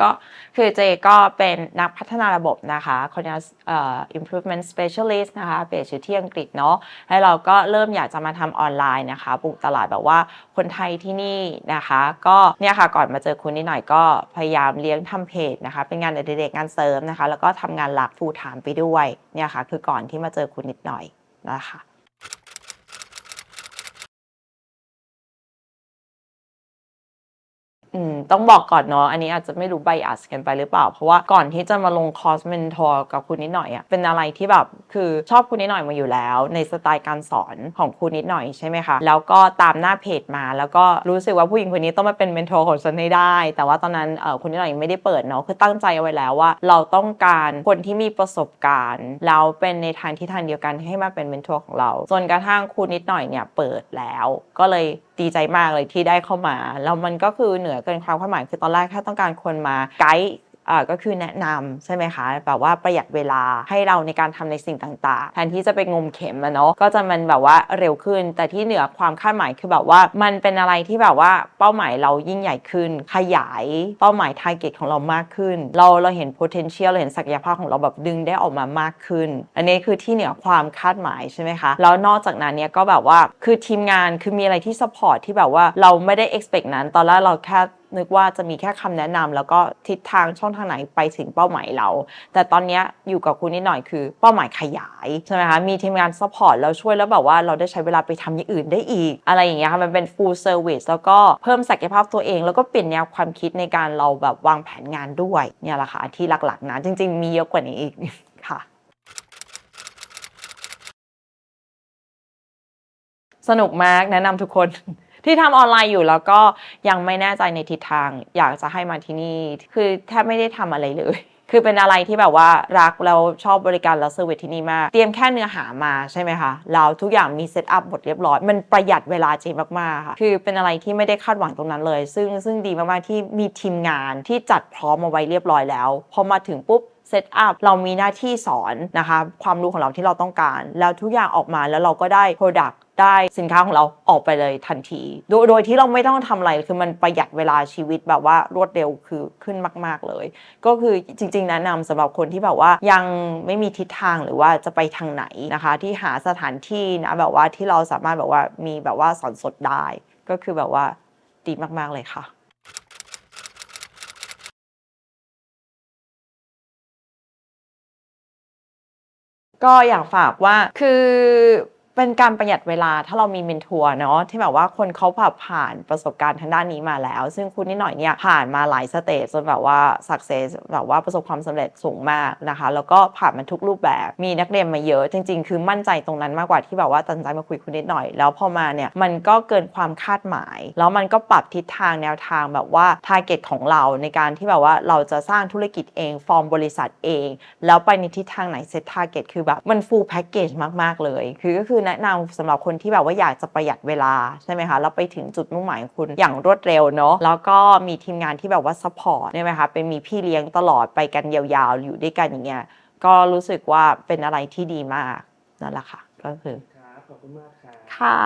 ก็คือเจก็เป็นนักพัฒนาระบบนะคะ continuous เอ่อ improvement specialist นะคะเบสอยู่ที่อังกฤษเนาะแล้วเราก็เริ่มอยากจะมาทำออนไลน์นะคะปลูกตลาดแบบว่าคนไทยที่นี่นะคะ ก็เนี่ยค่ะก่อนมาเจอคุณนิดหน่อยก็พยายามเลี้ยงทำเพจนะคะ เป็นงานอดิเรกงานเสริมนะคะ แล้วก็ทำงานหลักฟูลไทม์ไปด้วยเนี่ยค่ะ คือก่อนที่มาเจอคุณนิดหน่อยนะคะ อืมต้องบอกก่อนเนาะอันนี้อาจจะไม่รู้ไบอัสกันไปหรือเปล่า เพราะว่าก่อนที่จะมาลงคอร์สเมนทอร์กับคุณนิดหน่อยอะ่ะเป็นอะไรที่แบบคือชอบคุณนิดหน่อยมาอยู่แล้ว ในสไตล์การสอนของคุณนิดหน่อยใช่ไหมคะแล้วก็ตามหน้าเพจมา แล้วก็รู้สึกว่าผู้หญิงคนนี้ต้องมาเป็นเมนทอร์ของฉันให้ได้ แต่ว่าตอนนั้นเออคุณนิดหน่อยไม่ได้เปิดเนาะคือตั้งใจเอาไว้แล้วว่า เราต้องการคนที่มีประสบการณ์แล้วเป็นในทางที่ทางเดียวกันให้มาเป็นเมนทอร์ของเราจนกระทั่งคุณนิดหน่อยเนี่ยเปิดแล้ว ก็เลยดีใจมากเลยที่ได้เข้ามาแล้วมันก็คือเหนือเกินความคาดหมายคือตอนแรกแค่ต้องการคนมาไกด์ ก็คือแนะนำใช่ไหมคะแบบว่าประหยัดเวลาให้เราในการทำในสิ่งต่างๆ แทนที่จะไปงมเข็มอะเนาะก็จะมันแบบว่าเร็วขึ้น แต่ที่เหนือความคาดหมายคือแบบว่ามันเป็นอะไรที่แบบว่าเป้าหมายเรายิ่งใหญ่ขึ้น ขยายเป้าหมาย target ของเรามากขึ้น เราเราเห็น potential เราเห็นศักยภาพของเราแบบดึงได้ออกมามากขึ้น อันนี้คือที่เหนือความคาดหมายใช่ไหมคะแล้วนอกจากนั้นเนี่ยก็แบบว่าคือทีมงานคือมีอะไรที่ support ที่แบบว่าเราไม่ได้ expect นั้นตอนแรกเราแค่ นึกว่าจะมีแค่คำแนะนำแล้วก็ทิศทางช่องทางไหนไปถึงเป้าหมายเรา แต่ตอนนี้อยู่กับคุณนิดหน่อยคือเป้าหมายขยายใช่ไหมคะมีทีมงาน support แล้วช่วยแล้วแบบว่าเราได้ใช้เวลาไปทำอย่างอื่นได้อีก อะไรอย่างเงี้ยค่ะมันเป็น full service แล้วก็เพิ่มศักยภาพตัวเอง แล้วก็เปลี่ยนแนวความคิดในการเราแบบวางแผนงานด้วยเนี่ยแหละค่ะที่หลักๆนะจริง ๆ มีเยอะกว่านี้อีกค่ะสนุกมากแนะนำทุกคน ที่ทำออนไลน์อยู่แล้วก็ยังไม่แน่ใจในทิศทาง อยากจะให้มาที่นี่ คือแทบไม่ได้ทำอะไรเลย คือเป็นอะไรที่แบบว่ารักแล้วชอบบริการแล้วเซอร์วิสที่นี่มาก เตรียมแค่เนื้อหามาใช่ไหมคะแล้วทุกอย่างมีเซตอัพหมดเรียบร้อย มันประหยัดเวลาเจริงมากๆค่ะคือเป็นอะไรที่ไม่ได้คาดหวังตรงนั้นเลย ซึ่งซึ่งดีมากๆที่มีทีมงานที่จัดพร้อมมาไว้เรียบร้อยแล้วพอมาถึงปุ๊บเซตอัพเรามีหน้าที่สอนนะคะ ความรู้ของเราที่เราต้องการ แล้วทุกอย่างออกมาแล้วเราก็ได้ Product ได้สินค้าของเราออกไปเลยทันที โดยโดยที่เราไม่ต้องทำอะไรคือมันประหยัดเวลาชีวิตแบบว่ารวดเร็วคือขึ้นมาก ๆเลย ก็คือจริง ๆ แนะนำสำหรับคนที่แบบว่ายังไม่มีทิศทางหรือว่าจะไปทางไหนนะคะ ที่หาสถานที่นะแบบว่าที่เราสามารถแบบว่ามีแบบว่าสอนสดได้ ก็คือแบบว่าดีมาก ๆเลยค่ะก็อยากฝากว่าคือ เป็นการประหยัดเวลาถ้าเรามีเมนทัวร์เนาะที่แบบว่าคนเขาผ่านผ่านประสบการณ์ทางด้านนี้มาแล้ว ซึ่งคุณนิดหน่อยเนี่ยผ่านมาหลายสเตจจนแบบว่าสักเซสแบบว่าประสบความสำเร็จสูงมากนะคะ แล้วก็ผ่านมาทุกรูปแบบมีนักเรียนมาเยอะ จริง ๆ คือมั่นใจตรงนั้นมากกว่าที่แบบว่าตัดใจมาคุยคุณนิดหน่อย แล้วพอมาเนี่ยมันก็เกินความคาดหมาย แล้วมันก็ปรับทิศทางแนวทางแบบว่าทาร์เก็ตของเราในการที่แบบว่าเราจะสร้างธุรกิจเองฟอร์มบริษัทเอง แล้วไปในทิศทางไหนเซตทาร์เก็ตคือแบบมันฟูลแพ็กเกจมากๆเลยคือก็คือแนะนำสำหรับคนที่แบบว่าอยากจะประหยัดเวลาใช่ไหมคะแล้วไปถึงจุดมุ่งหมายของคุณอย่างรวดเร็วเนาะแล้วก็มีทีมงานที่แบบว่าซัพพอร์ตใช่ไหมคะเป็นมีพี่เลี้ยงตลอดไปกันยาวๆ อยู่ด้วยกันอย่างเงี้ยก็รู้สึกว่าเป็นอะไรที่ดีมากนั่นแหละค่ะ ก็คือครับขอบคุณมากครับค่ะ